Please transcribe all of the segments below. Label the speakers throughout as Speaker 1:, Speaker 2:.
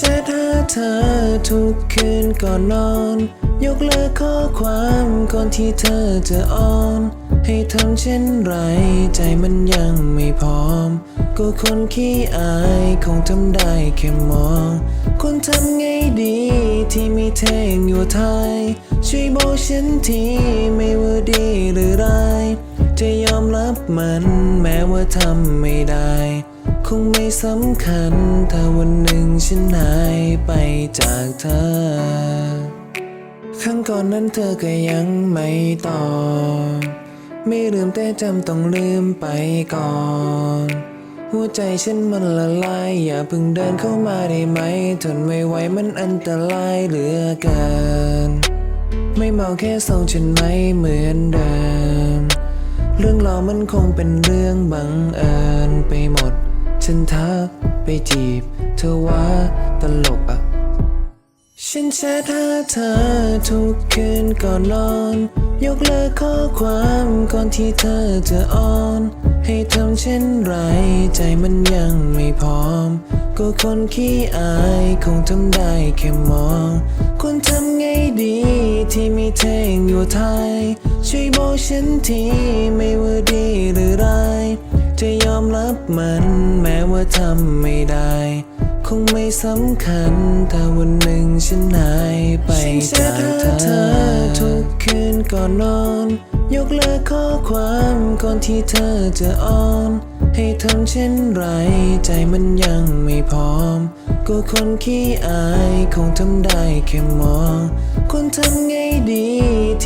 Speaker 1: แชทหาเธอทุกคืนก่อนนอน ยกเลิกข้อความก่อนที่เธอจะอ่อน ให้ทำเช่นไร ใจมันยังไม่พร้อม ก็คนขี้อายคงทำได้แค่มอง คนทำไงดีที่มีเทงอยู่ไทย ช่วยบอกฉันทีไม่ว่าดีหรือร้ายจะยอมรับมันแม้ว่าทำไม่ได้ คงไม่สำคัญ ถ้าวันหนึ่งฉันหายไปจากเธอ ครั้งก่อนนั้นเธอก็ยังไม่ตอบ ไม่ลืมแต่จำต้องลืมไปก่อนหัวใจฉันมันละลาย อย่าเพิ่งเดินเข้ามาได้ไหม ทนไม่ไหวมันอันตรายเหลือเกิน ไม่เมาแค่ส่งฉันไม่เหมือนเดิม เรื่องรามันคงเป็นเรื่องบังเอิญไปหมด ฉันทักไปจีบ เธอว่าตลกอะฉันแชทหาเธอทุกคืนก่อนนอน ยกเลิกข้อความก่อนที่เธอจะอ่อน ให้ทำเช่นไร ใจมันยังไม่พร้อม ก็คนขี้อายคงทำได้แค่มองคนทำไงดีที่มีเทงอยู่ไทย ช่วยบอกฉันทีไม่ว่าดีหรือร้าย จะยอมรับมัน แม้ว่าทำไม่ได้ คงไม่สำคัญ ถ้าวันหนึ่งฉันหายไปจากเธอทุกคืนก่อนนอน ยกเลิกข้อความก่อนที่เธอจะอ่อน ให้ทำเช่นไร ใจมันยังไม่พร้อม ก็คนขี้อายคงทำได้แค่มองคนทำไงดี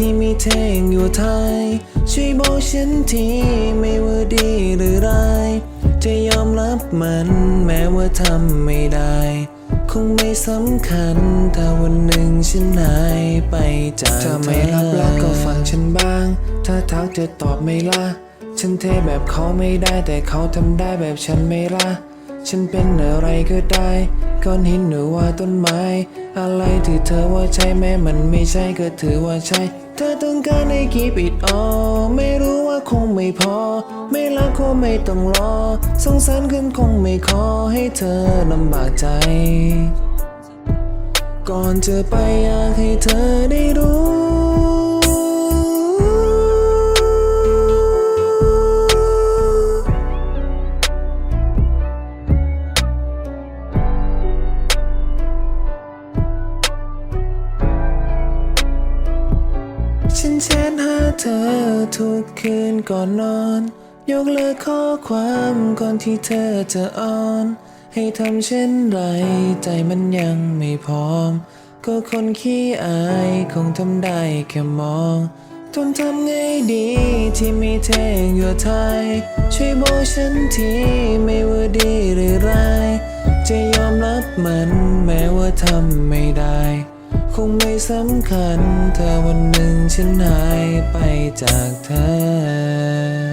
Speaker 1: ที่มีเทงอยู่ไทย ช่วยบอกฉันทีไม่ว่าดีหรือร้าย จะยอมรับมันแม้ว่าทำไม่ได้ คงไม่สำคัญ ถ้าวันหนึ่งฉันหายไปจากเธอไม่รับรักก็ฟังฉันบ้าง ถ้าทักจะตอบไม่ละฉันเทแบบเขาไม่ได้แต่เขาทำได้แบบฉันไม่ละฉันเป็นอะไรก็ได้ก้อนหินหรือว่าต้นไม้ อะไรที่เธอว่าใช่แม้มันไม่ใช่ก็ถือว่าใช่ เธอต้องการให้กีบอิดออไม่รู้ว่าคงไม่พอ ไม่รักคงไม่ต้องรอ สงสารขึ้นคงไม่ขอให้เธอลำบากใจ ก่อนจะไปอยากให้เธอได้รู้ ฉันแชทหาเธอทุกคืนก่อนนอน ยกเลิกข้อความก่อนที่เธอจะอ่อน ให้ทำเช่นไรใจมันยังไม่พร้อม ก็คนขี้อายคงทำได้แค่มองทนทำไงดีที่มีเทงอยู่ไทย ช่วยบอกฉันทีไม่ว่าดีหรือร้าย จะยอมรับมันแม้ว่าทำไม่ได้ คงไม่สำคัญ ถ้าวันหนึ่งฉันหายไปจากเธอ